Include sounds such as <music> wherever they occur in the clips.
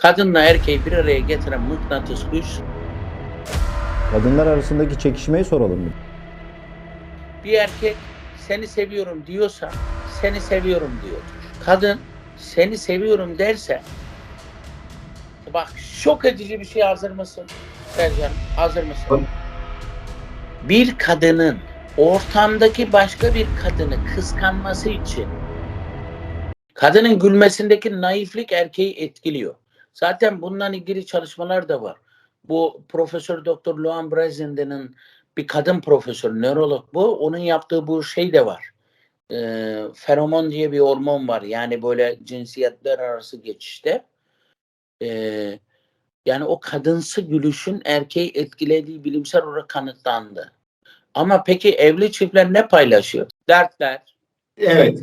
Kadınla erkeği bir araya getiren mıknatıs güç Kadınlar arasındaki çekişmeyi soralım bir. bir erkek seni seviyorum diyorsa seni seviyorum diyordur. Kadın seni seviyorum derse bak şok edici bir şey hazır mısın? Sercan hazır mısın? Bir kadının ortamdaki başka bir kadını kıskanması için kadının gülmesindeki naiflik erkeği etkiliyor. Zaten bundan ilgili çalışmalar da var. Bu Profesör Doktor Luan Brezenden'in bir kadın profesör, nörolog bu. Onun yaptığı bu şey de var. Ee, feromon diye bir hormon var. Yani böyle cinsiyetler arası geçişte. Ee, yani o kadınsı gülüşün erkeği etkilediği bilimsel olarak kanıtlandı. Ama peki evli çiftler ne paylaşıyor? Dertler, Evet.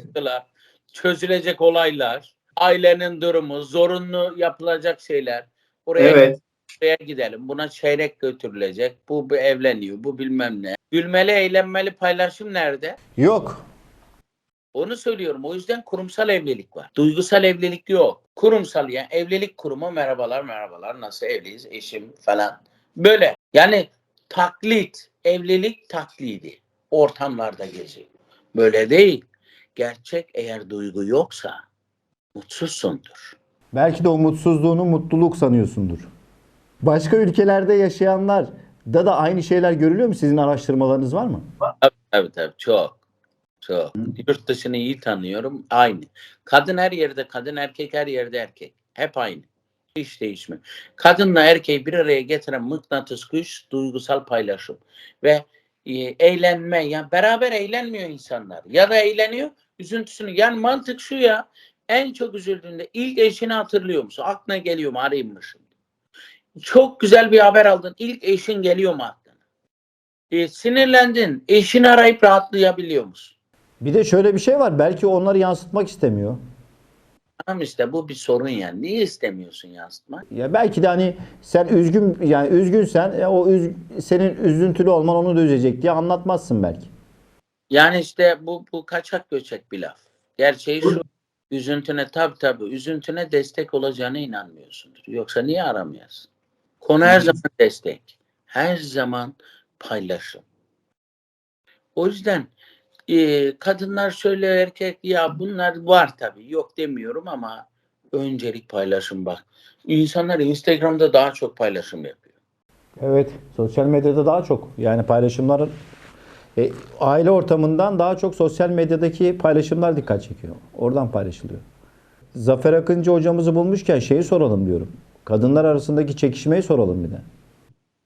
çözülecek olaylar, ailenin durumu, zorunlu yapılacak şeyler. Oraya Evet. Şuraya gidelim. Buna çeyrek götürülecek. Bu, bu evleniyor. Bu bilmem ne. Gülmeli, eğlenmeli paylaşım nerede? Yok. Onu söylüyorum. O yüzden kurumsal evlilik var. Duygusal evlilik yok. Kurumsal yani evlilik kurumu merhabalar merhabalar nasıl evliyiz eşim falan. Böyle. Yani taklit. Evlilik taklidi. Ortamlarda geziyor. Böyle değil. Gerçek eğer duygu yoksa mutsuzsundur. Belki de o mutsuzluğunu mutluluk sanıyorsundur. Başka ülkelerde yaşayanlar da da aynı şeyler görülüyor mu? Sizin araştırmalarınız var mı? Tabii tabii çok. Çok. Yurt dışını iyi tanıyorum. Aynı. Kadın her yerde kadın, erkek her yerde erkek. Hep aynı. Hiç değişmiyor. Kadınla erkeği bir araya getiren mıknatıs güç duygusal paylaşım. Ve e, eğlenme. Yani beraber eğlenmiyor insanlar. Ya da eğleniyor üzüntüsünü. Yani mantık şu ya. En çok üzüldüğünde ilk eşini hatırlıyor musun? Aklına geliyor mu? Arayayım mı şimdi? Çok güzel bir haber aldın. İlk eşin geliyor mu aklına? E, sinirlendin. Eşini arayıp rahatlayabiliyor musun? Bir de şöyle bir şey var. Belki onları yansıtmak istemiyor. Tamam işte bu bir sorun yani. Niye istemiyorsun yansıtmak? Ya belki de hani sen üzgün yani üzgünsen e, o üz, senin üzüntülü olman onu da üzecek diye anlatmazsın belki. Yani işte bu, bu kaçak göçek bir laf. Gerçeği şu. Üzüntüne tabi tabi üzüntüne destek olacağına inanmıyorsundur. Yoksa niye aramıyorsun? Konu her zaman destek. Her zaman paylaşım. O yüzden e, kadınlar şöyle erkek ya bunlar var tabi yok demiyorum ama öncelik paylaşım bak. İnsanlar Instagram'da daha çok paylaşım yapıyor. Evet, sosyal medyada daha çok yani paylaşımlar e, aile ortamından daha çok sosyal medyadaki paylaşımlar dikkat çekiyor. Oradan paylaşılıyor. Zafer Akıncı hocamızı bulmuşken şeyi soralım diyorum. Kadınlar arasındaki çekişmeyi soralım bir de.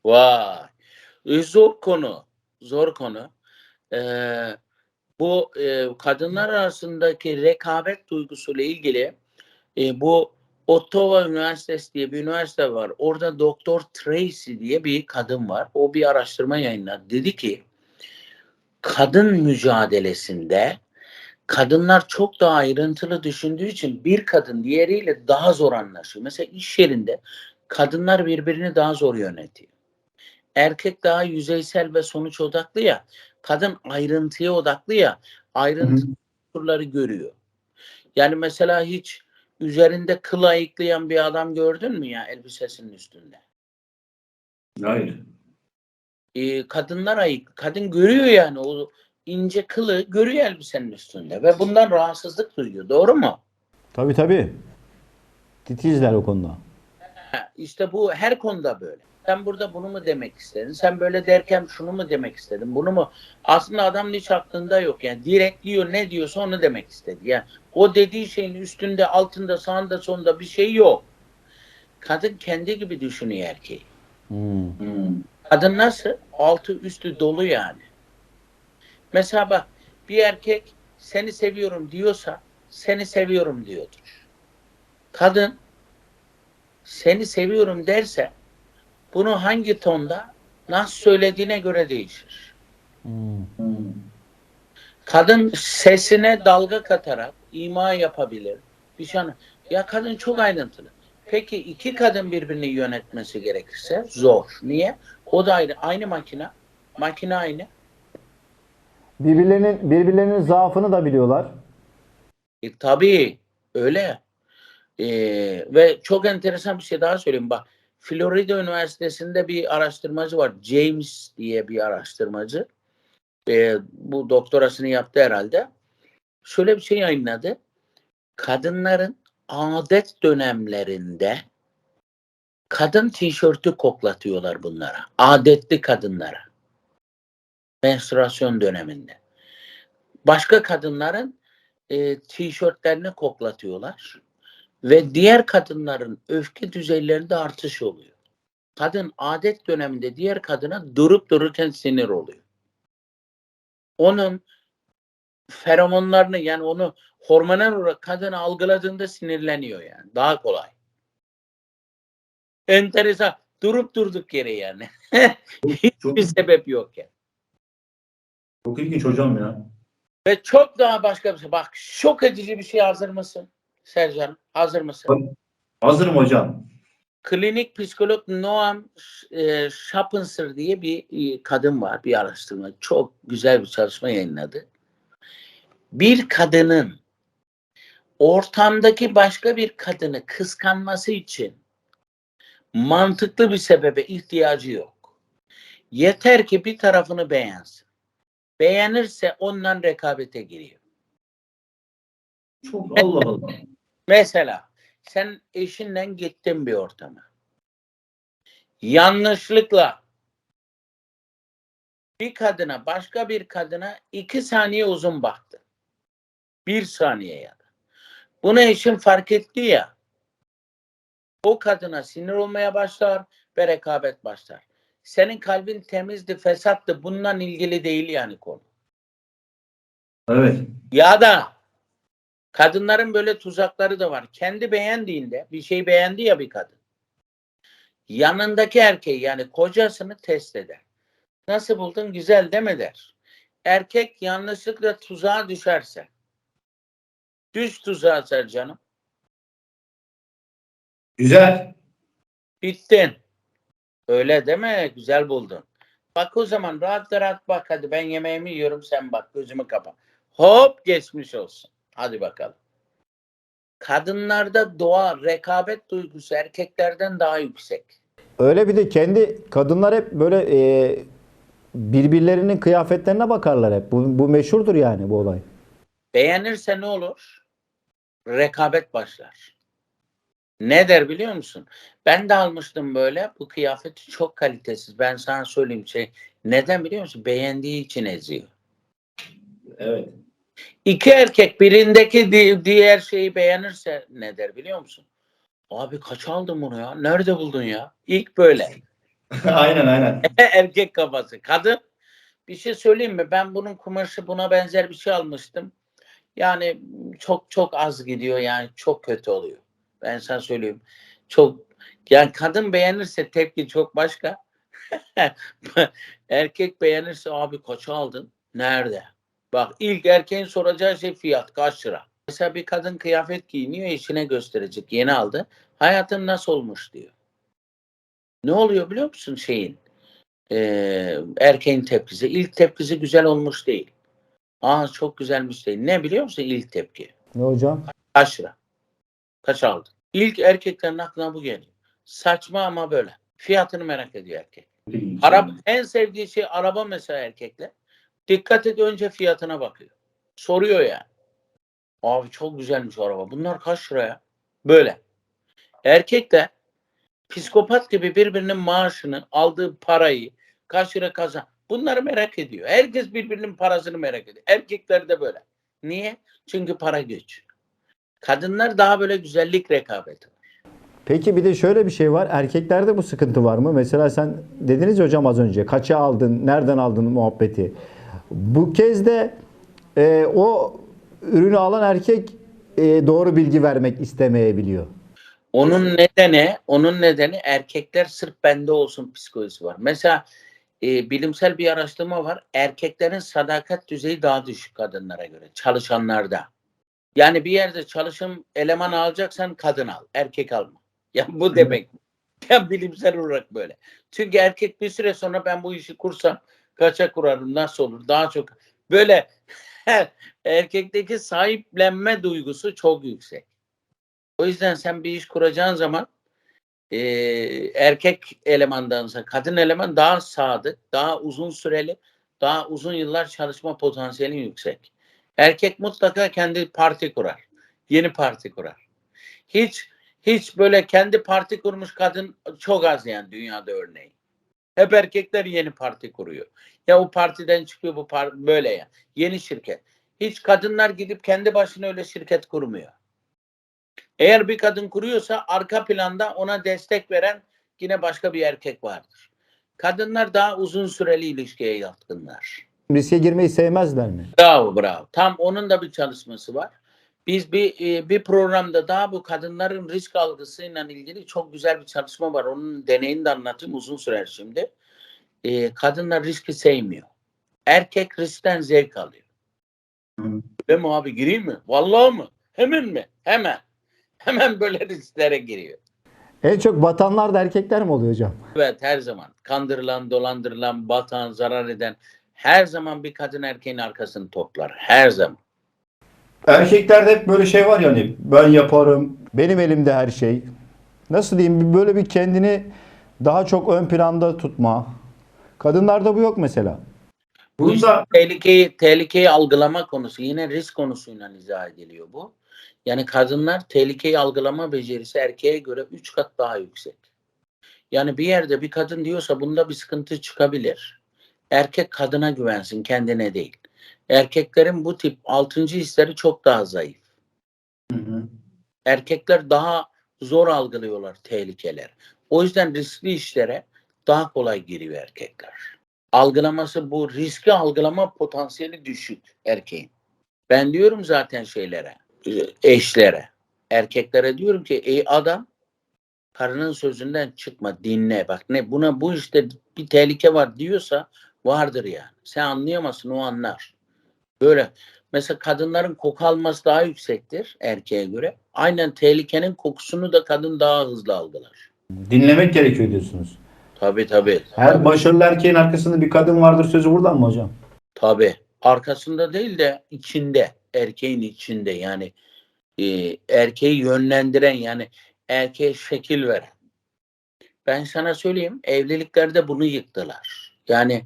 Vay. E, zor konu. Zor konu. Ee, bu e, kadınlar arasındaki rekabet duygusuyla ilgili e, bu Ottawa Üniversitesi diye bir üniversite var. Orada Doktor Tracy diye bir kadın var. O bir araştırma yayınladı. Dedi ki kadın mücadelesinde kadınlar çok daha ayrıntılı düşündüğü için bir kadın diğeriyle daha zor anlaşıyor. Mesela iş yerinde kadınlar birbirini daha zor yönetiyor. Erkek daha yüzeysel ve sonuç odaklı ya. Kadın ayrıntıya odaklı ya. Ayrıntı unsurları görüyor. Yani mesela hiç üzerinde kıl ayıklayan bir adam gördün mü ya elbisesinin üstünde? Hayır. Ee, kadınlar ayık. Kadın görüyor yani o ince kılı görüyor elbisenin üstünde ve bundan rahatsızlık duyuyor. Doğru mu? Tabii tabii. Titizler o konuda. Ha, İşte bu her konuda böyle. Sen burada bunu mu demek istedin? Sen böyle derken şunu mu demek istedin? Bunu mu? Aslında adam hiç aklında yok. Yani direkt diyor ne diyorsa onu demek istedi. Yani o dediği şeyin üstünde, altında, sağında, sonunda bir şey yok. Kadın kendi gibi düşünüyor erkeği. Hmm. Kadın nasıl? Altı üstü dolu yani. Mesela bak bir erkek seni seviyorum diyorsa seni seviyorum diyordur. Kadın seni seviyorum derse bunu hangi tonda nasıl söylediğine göre değişir. Hmm. Kadın sesine dalga katarak ima yapabilir. Bir şey Ya kadın çok ayrıntılı. Peki iki kadın birbirini yönetmesi gerekirse zor. Niye? O da ayrı. Aynı makine. Makine aynı. Birbirlerinin birbirlerinin zaafını da biliyorlar. E, tabii öyle. Ee, ve çok enteresan bir şey daha söyleyeyim. Bak Florida Üniversitesi'nde bir araştırmacı var. James diye bir araştırmacı. Ee, bu doktorasını yaptı herhalde. Şöyle bir şey yayınladı. Kadınların adet dönemlerinde kadın tişörtü koklatıyorlar bunlara. Adetli kadınlara. Menstruasyon döneminde. Başka kadınların e, tişörtlerini koklatıyorlar. Ve diğer kadınların öfke düzeylerinde artış oluyor. Kadın adet döneminde diğer kadına durup dururken sinir oluyor. Onun feromonlarını yani onu hormonal olarak kadın algıladığında sinirleniyor yani. Daha kolay. Enteresan. Durup durduk yere yani. <laughs> Çok, Bir sebep yok yani. çok ilginç hocam ya. Ve çok daha başka bir şey. Bak şok edici bir şey hazır mısın? Sercan hazır mısın? Hazırım hocam. Klinik psikolog Noam e, Schappenser diye bir e, kadın var, bir araştırma. Çok güzel bir çalışma yayınladı. Bir kadının ortamdaki başka bir kadını kıskanması için mantıklı bir sebebe ihtiyacı yok. Yeter ki bir tarafını beğensin. Beğenirse ondan rekabete giriyor. Çok Allah Allah. Mesela sen eşinle gittin bir ortama. Yanlışlıkla bir kadına başka bir kadına iki saniye uzun baktı. Bir saniye ya. Bunu eşin fark etti ya. O kadına sinir olmaya başlar ve rekabet başlar. Senin kalbin temizdi, fesattı. Bundan ilgili değil yani konu. Evet. Ya da kadınların böyle tuzakları da var. Kendi beğendiğinde bir şey beğendi ya bir kadın. Yanındaki erkeği yani kocasını test eder. Nasıl buldun? Güzel mi der. Erkek yanlışlıkla tuzağa düşerse. Düş tuzağa Sercan'ım. Güzel. Bittin. Öyle deme. Güzel buldun. Bak o zaman rahat rahat bak hadi ben yemeğimi yiyorum sen bak gözümü kapa. Hop geçmiş olsun. Hadi bakalım. Kadınlarda doğa rekabet duygusu erkeklerden daha yüksek. Öyle bir de kendi kadınlar hep böyle e, birbirlerinin kıyafetlerine bakarlar hep. Bu, bu meşhurdur yani bu olay. Beğenirse ne olur? Rekabet başlar. Ne der biliyor musun? Ben de almıştım böyle. Bu kıyafeti çok kalitesiz. Ben sana söyleyeyim şey. Neden biliyor musun? Beğendiği için eziyor. Evet. İki erkek birindeki di- diğer şeyi beğenirse ne der biliyor musun? Abi kaç aldın bunu ya? Nerede buldun ya? İlk böyle. <laughs> aynen aynen. <laughs> Erkek kafası. Kadın bir şey söyleyeyim mi? Ben bunun kumaşı buna benzer bir şey almıştım. Yani çok çok az gidiyor yani çok kötü oluyor. Ben sana söyleyeyim. Çok yani kadın beğenirse tepki çok başka. <laughs> Erkek beğenirse abi kaç aldın? Nerede? Bak ilk erkeğin soracağı şey fiyat kaç lira? Mesela bir kadın kıyafet giyiniyor eşine gösterecek yeni aldı. Hayatın nasıl olmuş diyor. Ne oluyor biliyor musun şeyin? Ee, erkeğin tepkisi. İlk tepkisi güzel olmuş değil. Aa çok güzelmiş değil. Ne biliyor musun ilk tepki? Ne hocam? Kaç lira? Kaç aldın? İlk erkeklerin aklına bu geliyor. Saçma ama böyle. Fiyatını merak ediyor erkek. Araba, en sevdiği şey araba mesela erkekler. Dikkat et önce fiyatına bakıyor. Soruyor yani. Abi çok güzelmiş araba. Bunlar kaç lira ya? Böyle. Erkek de psikopat gibi birbirinin maaşını, aldığı parayı, kaç lira kazan. Bunları merak ediyor. Herkes birbirinin parasını merak ediyor. Erkekler de böyle. Niye? Çünkü para güç. Kadınlar daha böyle güzellik rekabeti. Peki bir de şöyle bir şey var. Erkeklerde bu sıkıntı var mı? Mesela sen dediniz hocam az önce kaça aldın, nereden aldın muhabbeti. Bu kez de e, o ürünü alan erkek e, doğru bilgi vermek istemeyebiliyor. Onun nedeni, onun nedeni erkekler sırf bende olsun psikolojisi var. Mesela e, bilimsel bir araştırma var. Erkeklerin sadakat düzeyi daha düşük kadınlara göre. Çalışanlarda. Yani bir yerde çalışım eleman alacaksan kadın al. Erkek alma. <laughs> Ya bu demek. Ya bilimsel olarak böyle. Çünkü erkek bir süre sonra ben bu işi kursam kaça kurarım nasıl olur daha çok. Böyle <laughs> erkekteki sahiplenme duygusu çok yüksek. O yüzden sen bir iş kuracağın zaman e, erkek elemandansa kadın eleman daha sadık, daha uzun süreli, daha uzun yıllar çalışma potansiyeli yüksek. Erkek mutlaka kendi parti kurar. Yeni parti kurar. Hiç hiç böyle kendi parti kurmuş kadın çok az yani dünyada örneği. Hep erkekler yeni parti kuruyor. Ya o partiden çıkıyor bu par böyle ya. Yeni şirket. Hiç kadınlar gidip kendi başına öyle şirket kurmuyor. Eğer bir kadın kuruyorsa arka planda ona destek veren yine başka bir erkek vardır. Kadınlar daha uzun süreli ilişkiye yatkınlar. Riske girmeyi sevmezler mi? Bravo bravo. Tam onun da bir çalışması var. Biz bir e, bir programda daha bu kadınların risk algısıyla ilgili çok güzel bir çalışma var. Onun deneyini de anlatayım uzun sürer şimdi. E, kadınlar riski sevmiyor. Erkek riskten zevk alıyor. Hı. Mi abi gireyim mi? Vallahi mı? Hemen mi? Hemen. <laughs> Hemen böyle risklere giriyor. En çok batanlar da erkekler mi oluyor hocam? Evet her zaman. Kandırılan, dolandırılan, batan, zarar eden her zaman bir kadın erkeğin arkasını toplar. Her zaman. Erkeklerde hep böyle şey var ya hani ben yaparım. Benim elimde her şey. Nasıl diyeyim böyle bir kendini daha çok ön planda tutma. Kadınlarda bu yok mesela. Burada tehlikeyi tehlikeyi algılama konusu yine risk konusuyla izah ediliyor bu. Yani kadınlar tehlikeyi algılama becerisi erkeğe göre 3 kat daha yüksek. Yani bir yerde bir kadın diyorsa bunda bir sıkıntı çıkabilir. Erkek kadına güvensin kendine değil. Erkeklerin bu tip altıncı hisleri çok daha zayıf. Hı hı. Erkekler daha zor algılıyorlar tehlikeler. O yüzden riskli işlere daha kolay giriyor erkekler. Algılaması bu riski algılama potansiyeli düşük erkeğin. Ben diyorum zaten şeylere, eşlere, erkeklere diyorum ki ey adam karının sözünden çıkma dinle bak ne buna bu işte bir tehlike var diyorsa vardır yani. Sen anlayamazsın o anlar. Böyle mesela kadınların koku alması daha yüksektir erkeğe göre. Aynen tehlikenin kokusunu da kadın daha hızlı algılar. Dinlemek gerekiyor diyorsunuz. Tabii tabii. Her başarılı erkeğin arkasında bir kadın vardır sözü buradan mı hocam? Tabii. Arkasında değil de içinde, erkeğin içinde yani e, erkeği yönlendiren yani erkeğe şekil veren. Ben sana söyleyeyim evliliklerde bunu yıktılar. Yani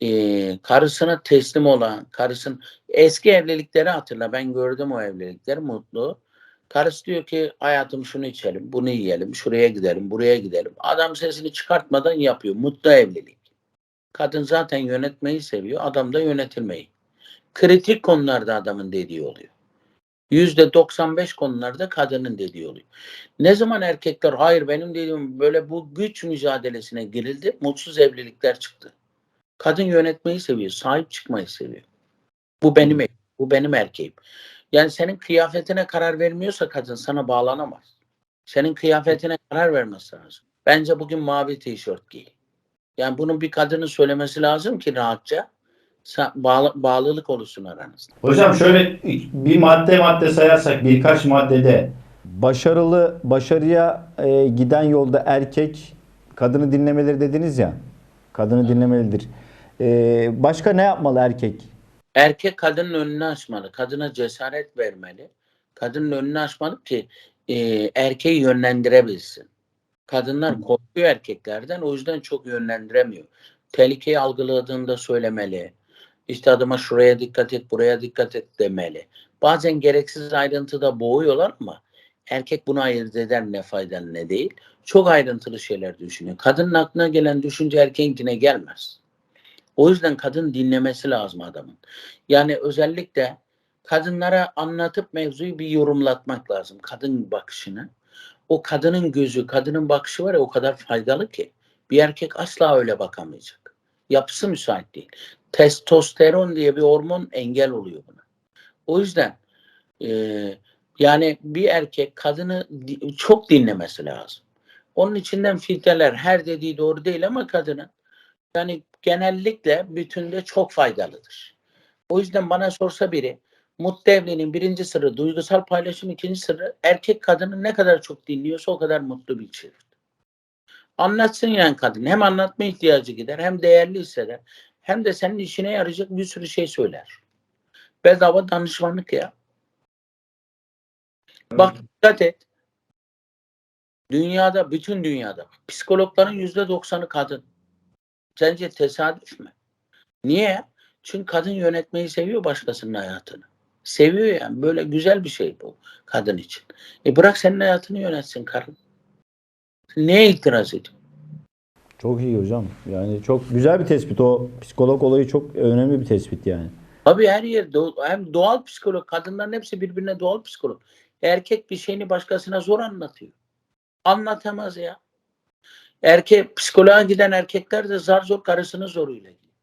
e, karısına teslim olan, karısın eski evlilikleri hatırla ben gördüm o evlilikleri mutlu. Karısı diyor ki hayatım şunu içelim, bunu yiyelim, şuraya gidelim, buraya gidelim. Adam sesini çıkartmadan yapıyor. Mutlu evlilik. Kadın zaten yönetmeyi seviyor, adam da yönetilmeyi. Kritik konularda adamın dediği oluyor. Yüzde 95 konularda kadının dediği oluyor. Ne zaman erkekler hayır benim dediğim böyle bu güç mücadelesine girildi, mutsuz evlilikler çıktı. Kadın yönetmeyi seviyor, sahip çıkmayı seviyor. Bu benim bu benim erkeğim. Yani senin kıyafetine karar vermiyorsa kadın sana bağlanamaz. Senin kıyafetine karar vermesi lazım. Bence bugün mavi tişört giy. Yani bunun bir kadının söylemesi lazım ki rahatça bağlı- bağlılık oluşsun aranızda. Hocam şöyle bir madde madde sayarsak birkaç maddede Başarılı, başarıya e, giden yolda erkek kadını dinlemeleri dediniz ya. Kadını dinlemelidir. E, başka ne yapmalı erkek? Erkek kadının önünü açmalı. Kadına cesaret vermeli. Kadının önünü açmalı ki e, erkeği yönlendirebilsin. Kadınlar korkuyor erkeklerden o yüzden çok yönlendiremiyor. Tehlikeyi algıladığında söylemeli. İşte adıma şuraya dikkat et, buraya dikkat et demeli. Bazen gereksiz ayrıntıda boğuyorlar ama erkek bunu ayırt eder ne faydalı ne değil. Çok ayrıntılı şeyler düşünüyor. Kadının aklına gelen düşünce erkeğinkine gelmez. O yüzden kadın dinlemesi lazım adamın. Yani özellikle kadınlara anlatıp mevzuyu bir yorumlatmak lazım. Kadın bakışını. O kadının gözü, kadının bakışı var ya o kadar faydalı ki. Bir erkek asla öyle bakamayacak. Yapısı müsait değil. Testosteron diye bir hormon engel oluyor buna. O yüzden eee, yani bir erkek kadını çok dinlemesi lazım. Onun içinden filtreler her dediği doğru değil ama kadının yani genellikle bütünde çok faydalıdır. O yüzden bana sorsa biri mutlu evliliğin birinci sırrı duygusal paylaşım, ikinci sırrı erkek kadını ne kadar çok dinliyorsa o kadar mutlu bir çift. Anlatsın yani kadın. Hem anlatma ihtiyacı gider hem değerli hisseder. Hem de senin işine yarayacak bir sürü şey söyler. Bedava danışmanlık ya. Bak dikkat et. Dünyada, bütün dünyada psikologların yüzde doksanı kadın. Sence tesadüf mü? Niye? Çünkü kadın yönetmeyi seviyor başkasının hayatını. Seviyor yani. Böyle güzel bir şey bu kadın için. E bırak senin hayatını yönetsin karın. Neye itiraz ediyorsun? Çok iyi hocam. Yani çok güzel bir tespit o. Psikolog olayı çok önemli bir tespit yani. Tabii her yer do- hem doğal psikolog, kadınların hepsi birbirine doğal psikolog. Erkek bir şeyini başkasına zor anlatıyor. Anlatamaz ya. Erkek psikoloğa giden erkekler de zar zor karısının zoruyla gidiyor.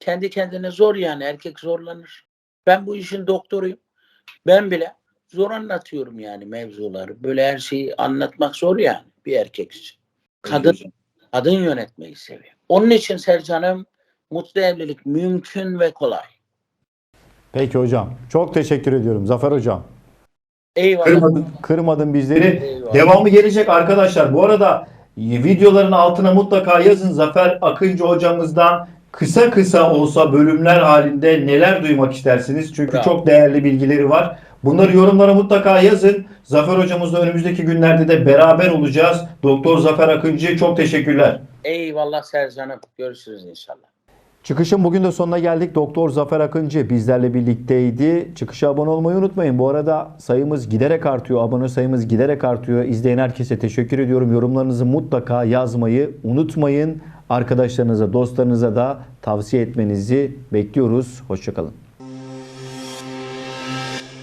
Kendi kendine zor yani erkek zorlanır. Ben bu işin doktoruyum. Ben bile zor anlatıyorum yani mevzuları. Böyle her şeyi anlatmak zor yani bir erkek için. Kadın kadın yönetmeyi seviyor. Onun için Sercan'ım mutlu evlilik mümkün ve kolay. Peki hocam. Çok teşekkür ediyorum Zafer hocam. Eyvallah. Kırmadın. Kırmadın bizleri. Eyvallah. Devamı gelecek arkadaşlar. Bu arada videoların altına mutlaka yazın Zafer Akıncı hocamızdan kısa kısa olsa bölümler halinde neler duymak istersiniz? Çünkü Bravo. çok değerli bilgileri var. Bunları yorumlara mutlaka yazın. Zafer hocamızla önümüzdeki günlerde de beraber olacağız. Doktor Zafer Akıncı çok teşekkürler. Eyvallah Sercan'ım. Görüşürüz inşallah. Çıkışın bugün de sonuna geldik. Doktor Zafer Akıncı bizlerle birlikteydi. Çıkışa abone olmayı unutmayın. Bu arada sayımız giderek artıyor. Abone sayımız giderek artıyor. İzleyen herkese teşekkür ediyorum. Yorumlarınızı mutlaka yazmayı unutmayın. Arkadaşlarınıza, dostlarınıza da tavsiye etmenizi bekliyoruz. Hoşçakalın.